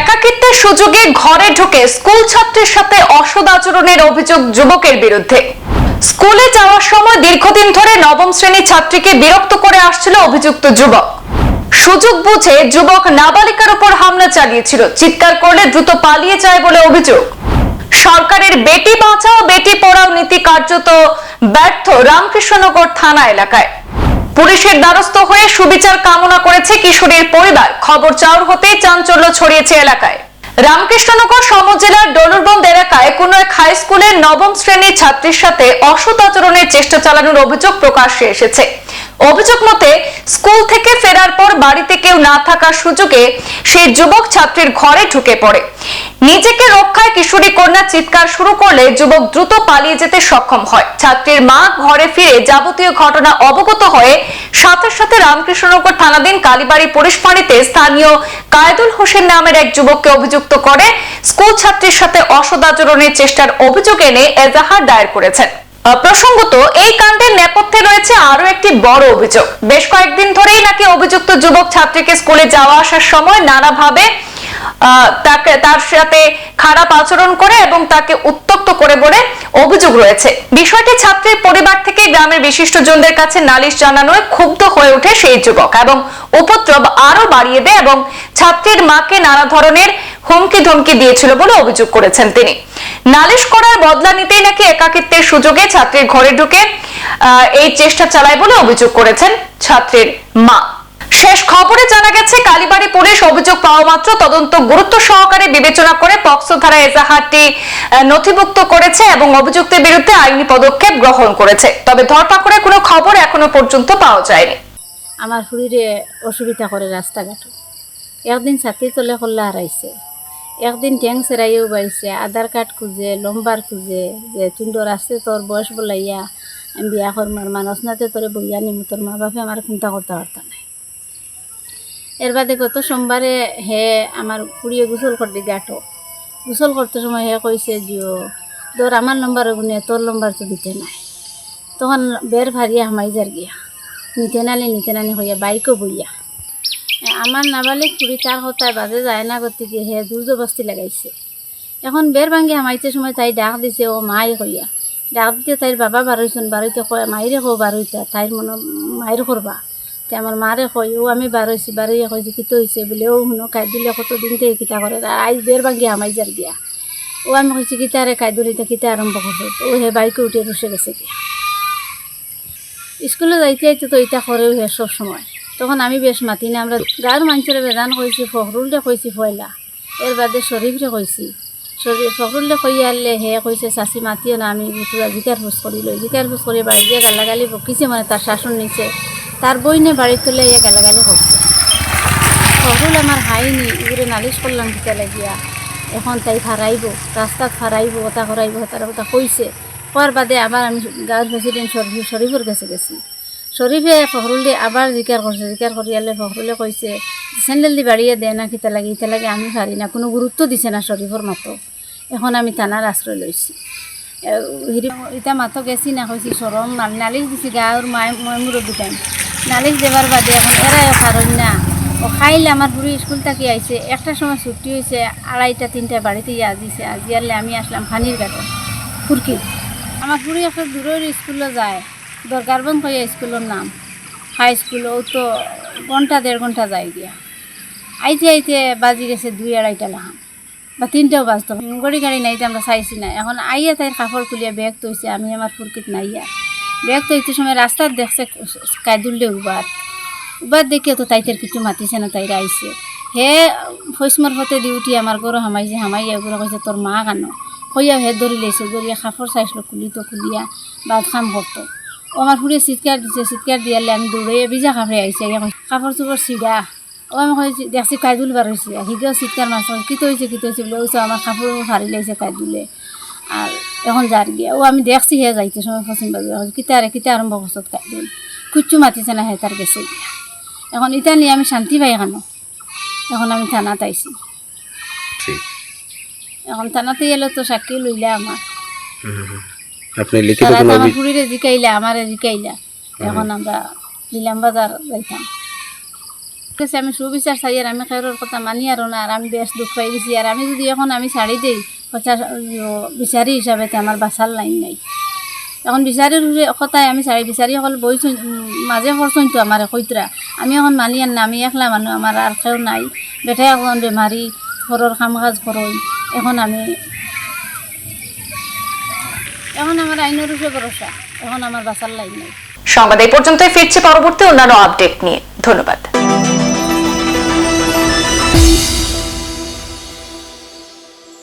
একাকিত্বের সুযোগে ঘরে ঢুকে স্কুল ছাত্রের সাথে অসদ আচরণের অভিযোগ যুবকের বিরুদ্ধে। স্কুলে যাওয়ার সময় দীর্ঘদিন ধরে নবম শ্রেণির ছাত্রীকে বিরক্ত করে আসছিল অভিযুক্ত যুবক। সুযোগ বুঝে যুবক নাবালিকার উপর হামলা চালিয়েছিল। চিৎকার করলে দ্রুত পালিয়ে যায় বলে অভিযোগ। সরকারের বেটি বাঁচাও, বেটি পড়াও নীতি কার্যত ব্যর্থ রামকৃষ্ণনগর থানা এলাকায়। পুলিশের দ্বারস্থ হয়ে সুবিচার কামনা করেছে কিশোরীর পরিবার। খবর চাউর হতে চাঞ্চল্য ছড়িয়েছে এলাকায়। রামকৃষ্ণনগর সমজেলার ডলুরবন্দ এলাকায় কোন এক হাই স্কুলের নবম শ্রেণির ছাত্রীর সাথে অসৎ আচরণের চেষ্টা চালানোর অভিযোগ প্রকাশ্যে এসেছে। অভিযোগ মতে, স্কুল থেকে ফেরার পর বাড়িতে কেউ না থাকার সুযোগে সেই যুবক ছাত্রীর ঘরে ঢুকে পড়ে। নিজেকে রক্ষায় কিশোরী কন্যা চিৎকার শুরু করলে যুবক দ্রুত পালিয়ে যেতে সক্ষম হয়। ছাত্রীর মা ঘরে ফিরে যাবতীয় ঘটনা অবগত হয়ে সাথে সাথে রামকৃষ্ণনগর থানাধীন কালীবাড়ি পুলিশ ফাঁড়িতে স্থানীয় কায়দুল হোসেন নামের এক যুবককে অভিযুক্ত করে স্কুল ছাত্রীর সাথে অসদাচরণের চেষ্টার অভিযোগ এনে এজাহার দায়ের করেছেন। প্রসঙ্গত, এই কাণ্ডের নেপথ্যে রয়েছে আরও একটি বড় অভিযোগ। বেশ কয়েকদিন ধরেই নাকি অভিযুক্ত যুবক ছাত্রীকে স্কুলে যাওয়া আসার সময় নানাভাবে তাকে তার সাথে খারাপ আচরণ করে এবং তাকে উত্তক্ত করে বলে অভিযোগ রয়েছে। বিষয়টি ছাত্রীর পরিবার থেকে গ্রামের বিশিষ্টজনদের কাছে নালিশ জানানোয় ক্ষুব্ধ হয়ে ওঠে সেই যুবক এবং উপদ্রব আরও বাড়িয়ে দেয় এবং ছাত্রীর মাকে নানা ধরনের হুমকি ধমকি দিয়েছিল বলে অভিযোগ করেছেন তিনি। নালিশ করার বদলা নিতেই নাকি একাকিত্বের সুযোগে ছাত্রীর ঘরে ঢুকে এই চেষ্টা চালায় বলে অভিযোগ করেছেন ছাত্রীর মা। শেষ খবরে জানা গেছে, কালীবাড়ি পুলিশ অভিযোগ পাওয়া মাত্র তদন্ত গুরুত্ব সহকারে বিবেচনা করে পক্সো ধারা এজাহারটি নথিভুক্ত করেছে এবং অভিযুক্তের বিরুদ্ধে আইনি পদক্ষেপ গ্রহণ করেছে। তবে ধরপাকড়ের কোনো খবর এখনও পর্যন্ত পাওয়া যায়নি। আমার শরীরে অসুবিধা করে রাস্তাঘাট। একদিন ছাতি তলে খোল্লা হারাইছে। একদিন ট্যাং সেরাইও বাইছে, আধার কার্ড খুঁজে, লম্বার খুঁজে, যে তুন্দর আছে তোর বয়স বলাইয়া বিয়া করমার মানুষ নাতে তোরে বইয়া নিমু, তোর মা বাপে আমার চিন্তা করতে পারতাম এর বাদে গত সোমবারে হে আমার কুড়িয়ে গোসল করতে গাটো। গোসল করতে সময় হে কইছে, জিও, তোর আমার নম্বর গুনে তোর নম্বর তো দিতে নাই। তখন বের ভারিয়া হামাই যার গিয়া। নিতে নানি নিতে নানি হইয়া বাইকও বইয়া। আমার নাবালিক খুঁড়ি তার হতায় বাজে যায় না গতিকে হে জোর জবস্তি লাগাইছে। এখন বের ভাঙ্গি হামাইতে সময় তাই ডাক দিছে, ও মাই হইয়া। ডাক দিতে তাইর বাবা বারোইছেন, বারোইতে কয়, মাইরে কো বারোইতা, তাইর মনে, মাইর করবা। আমার মারে কয়, ও, আমি বারোইছি বারোইয়া কইছে কিতো হয়েছে বলে, ও, শুনো কাই দিলে কত দিন থেকে কিতা করে আইজ বের ভাঙ্গি হামাই যার গিয়া। ও, আমি কইছি কিতারে কাই দিলিতে কিতা আরম্ভ করছে? ও হে বাইকে উঠে রসে গেছে গিয়া। স্কুলে যাইতে যাইতে তো এটা করেও হে সব সময়। তখন আমি বেশ মাতি না, আমরা গাঁর মানুষের বেদান কইছি, ফখরুলরে কইছি পয়লা এর বাদে শরীফরে কইছি। শরীফ ফখরুলরে কই আনলে হে কইছে, চাচি, মাতিও না, আমি তোরা জিকার ফুস করি, লই। জিকার ফুস করে বাড়ি গিয়ে গালাগালি বকিছে মানে তার শাসন নিছে। তার বইনে বাড়ির তুলে ইয়ে গালাগালি করছে। ফখরুল আমার হাইনি এগুলো নালিশ করলাম কিতা লাগিয়া। এখন তাই ফারাইব, রাস্তাত ফারাইব ওটা করাইব, তার কথা কইছে। হওয়ার বাদে আবার আমি গাঁর প্রেসিডেন্ট শরীফ শরীফের কাছে গেছি। শরীফে ফখরুলে আবার জিকার করছে জিকার করিয়ালে ফখরুলে কইছে স্যান্ডেল দি বাড়িয়ে দে না, কিতা লাগে, ইতা লাগে আমি পারি না, কোনো গুরুত্ব দিছে না শরীফর মাতো এখন আমি থানার আশ্রয় লইছি হেৰি, ইতা মাতো গেছি না কইছি সরম নাল- নালিশ দিছি গাঁৱৰ মাই মই মুৰব্বী টাইম নালিশ দেবার বাদে এখন এরাই কারণ না। ও খাইলে আমার বুড়ি স্কুল থেকে আইছে, একটা সময় ছুটি হয়েছে আড়াইটা তিনটা বাড়িতে দিছে আজি আনলে আমি আসলাম ফানির ঘাটে, ফুরকি। আমার বুড়ি একটা দূরের স্কুলে যায় দরকারবন কইয়া স্কুলের নাম। হাই স্কুল, ও তো ঘণ্টা, দেড় ঘণ্টা যায় গিয়া। আইতে আইতে বাজি গেছে দুই, আড়াইটা লাহান বা তিনটাও বাজতো। গড়ি গাড়ি নাই আমরা চাইছি না। এখন আইয়া তাই কাপড় খুলিয়া ব্যাগ তৈছে আমি আমার ফুরকিত নাইয়া। ব্যাগ তৈতে সময় রাস্তার দেখছে কায়দুললে উবার। উবার দেখে তো তাইতের কিছু মাতিছে না, তাইরা আইছে। হে, ফৈসমর হতে দি উঠি আমার গরু হামাইছে, হামাইয়া এগুলো কইছে, তোর মা কানো? হইয়া হে ধরি লেছে ধরিয়া কাপড় চাইছিল, খুলি তো খুলিয়া বাদ খাম করতো ও আমার ফুড়ে চিৎকার দিছে, চিৎকার দিয়ালে আমি দৌড়ে বিজা কাপড়ে আইছে কাপড় চোপড় সিধা ও আমি কইছি, দেখছি কাইদুল বার হয়েছে হিগেও চিৎকার মাছ কিতো হয়েছে কিতো হয়েছে বলে ওইসব আমার কাপড় ফাড়ি লাইছে কাইদুলে আর এখন যার গিয়া ও আমি দেখছি হে যাইতে সময় পশ্চিম বাজু কিতারে কিতা আরম্ভ করছত কাইদুল কুচ্ছু মাতিছে না হে তার গেছে গিয়া। এখন ইটা নিয়ে আমি শান্তি পাই কেন? এখন আমি থানাত আইছি। এখন থানাতে এলে তো সাক্ষী লইলে আমার। আপনি লিখিত কোনো ফুড়িরে জিকাইলা আমারে জিকাইলা। এখন আমরা নিলাম বাজার যাইতাম। আমি সুবিচার চাই আর আমি খেরোর কথা মানি আর না আর আমি বেশ দুঃখ পাই গেছি। আর আমি যদি এখন আমি ছাড়ি দিই কথা বিচারি হিসাবে আমার বাসার লাইন নাই। এখন বিচারির কথাই আমি চাই বিচারি সকল বই মাঝে করছেন তো আমার আমি এখন মানি আর না, আমি একলা মানুষ আমার আর কেউ নাই। বেটাই এখন বেমারি ঘরের কাম কাজ করই এখন আমি এখন আমার আইনের উপরে ভরসা এখন আমার বাসার লাইন নাই। সংবাদ এই পর্যন্তই ফিরছে পরবর্তী অন্যান্য আপডেট নিয়ে। ধন্যবাদ।